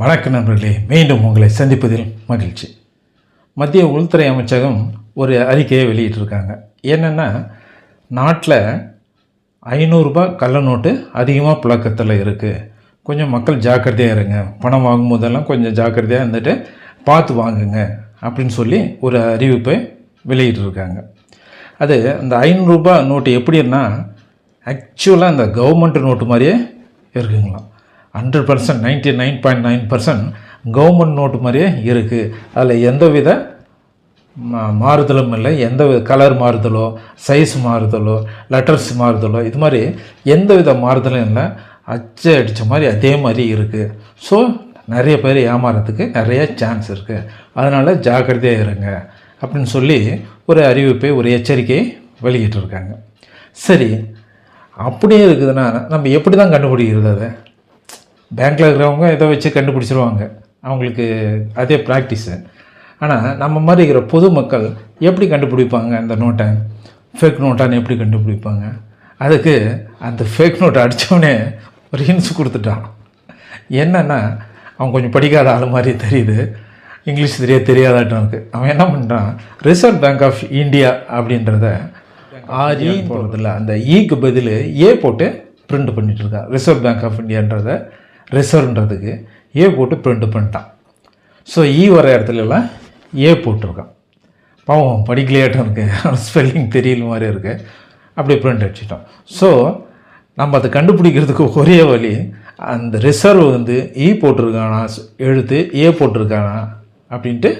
வணக்கம் நண்பர்களே மீண்டும் உங்களை சந்திப்பதில் மகிழ்ச்சி. மத்திய உள்துறை அமைச்சகம் ஒரு அறிக்கையை வெளியிட்டிருக்காங்க. என்னென்னா நாட்டில் ஐநூறுரூபா கள்ள நோட்டு அதிகமாக புழக்கத்தில் இருக்குது கொஞ்சம் மக்கள் ஜாக்கிரதையாக இருங்க. பணம் வாங்கும்போதெல்லாம் கொஞ்சம் ஜாக்கிரதையாக இருந்துட்டு பார்த்து வாங்குங்க அப்படின்னு சொல்லி ஒரு அறிவிப்பை வெளியிட்டிருக்காங்க. அது அந்த ஐநூறுரூபா நோட்டு எப்படின்னா ஆக்சுவலாக அந்த கவர்மெண்ட் நோட்டு மாதிரியே இருக்குங்களாம். Hundred percent ninety nine point nine percent government note மாதிரியே இருக்குது அதில் எந்தவித மா மாறுதலும் இல்லை. எந்த வித கலர் மாறுதலோ சைஸ் மாறுதலோ லெட்டர்ஸ் மாறுதலோ இது மாதிரி எந்த வித மாறுதலும் இல்லை. அச்சை அடித்த மாதிரி அதே மாதிரி இருக்குது ஸோ நிறைய பேர் ஏமாறதுக்கு நிறைய சான்ஸ் இருக்குது அதனால் ஜாக்கிரதையாக இருங்க அப்படின்னு சொல்லி ஒரு அறிவிப்பை ஒரு எச்சரிக்கையை வெளியிட்டிருக்காங்க. சரி அப்படியே இருக்குதுன்னா நம்ம எப்படி தான் கண்டுபிடிக்கிறது அதை? பேங்க்கில் இருக்கிறவங்க இதை வச்சு கண்டுபிடிச்சிருவாங்க. அவங்களுக்கு அதே ப்ராக்டிஸு ஆனால் நம்ம மாதிரி இருக்கிற பொதுமக்கள் எப்படி கண்டுபிடிப்பாங்க அந்த நோட்டை ஃபேக் நோட்டான்னு எப்படி கண்டுபிடிப்பாங்க? அதுக்கு அந்த ஃபேக் நோட்டை அடித்தவொடனே ஒரு ஹின்ஸ் கொடுத்துட்டான். என்னென்னா அவன் கொஞ்சம் படிக்காத ஆள் மாதிரி தெரியுது. இங்கிலீஷ் தெரிய தெரியாதாட்டவனுக்கு அவன் என்ன பண்ணுறான் ரிசர்வ் பேங்க் ஆஃப் இந்தியா அப்படின்றத ஆர்இ போடுறதில்ல அந்த e ஈக்கு பதில் ஏ போட்டு பிரிண்ட் பண்ணிட்டு இருக்கான். ரிசர்வ் பேங்க் ஆஃப் இந்தியான்றதை ரிசர்வ்ன்றதுக்கு ஏ போட்டு பிரிண்ட் பண்ணிட்டான். ஸோ ஈ வர இடத்துலலாம் ஏ போட்டிருக்கான். பாவம் படிக்கலையாட்டம் இருக்குது ஸ்பெல்லிங் தெரியல மாதிரி இருக்குது அப்படி பிரிண்ட் அடிச்சிட்டோம் ஸோ நம்ம அதை கண்டுபிடிக்கிறதுக்கு ஒரே வழி அந்த ரிசர்வ் வந்து ஈ போட்டிருக்கானா எழுத்து ஏ போட்டிருக்கானா அப்படின்ட்டு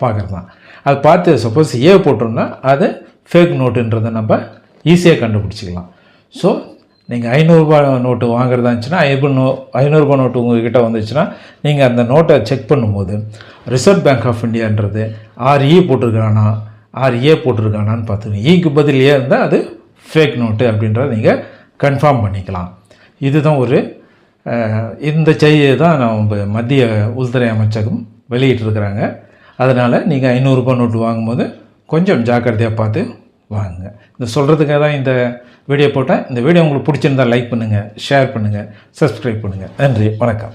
பார்க்குறது தான் அது பார்த்து சப்போஸ் ஏ போட்டிருந்தா அது ஃபேக் நோட்டுன்றதை நம்ம ஈஸியாக கண்டுபிடிச்சிக்கலாம். ஸோ நீங்கள் ஐநூறுரூபா நோட்டு வாங்குறதா இருந்துச்சுன்னா ஐபு நோ ஐநூறுரூபா நோட்டு உங்கள்கிட்ட வந்துச்சுன்னா நீங்கள் அந்த நோட்டை செக் பண்ணும்போது ரிசர்வ் பேங்க் ஆஃப் இந்தியான்றது ஆர்இ போட்டிருக்கானா ஆர்ஏ போட்டிருக்கானான்னு பார்த்துக்கோங்க. E ஈக்கு பதில் ஏ இருந்தால் அது ஃபேக் நோட்டு அப்படின்றத நீங்கள் கன்ஃபார்ம் பண்ணிக்கலாம். இதுதான் ஒரு இந்த செய்தியை தான் நம்ம மத்திய உள்துறை அமைச்சகம் வெளியிட்டிருக்கிறாங்க. அதனால் நீங்கள் ஐநூறுரூபா நோட்டு வாங்கும்போது கொஞ்சம் ஜாக்கிரதையாக பார்த்து வாங்க. இந்த சொல்கிறதுக்காக தான் இந்த வீடியோ போட்டேன். இந்த வீடியோ உங்களுக்கு பிடிச்சிருந்தா லைக் பண்ணுங்கள் ஷேர் பண்ணுங்கள் சப்ஸ்கிரைப் பண்ணுங்கள் நன்றி வணக்கம்.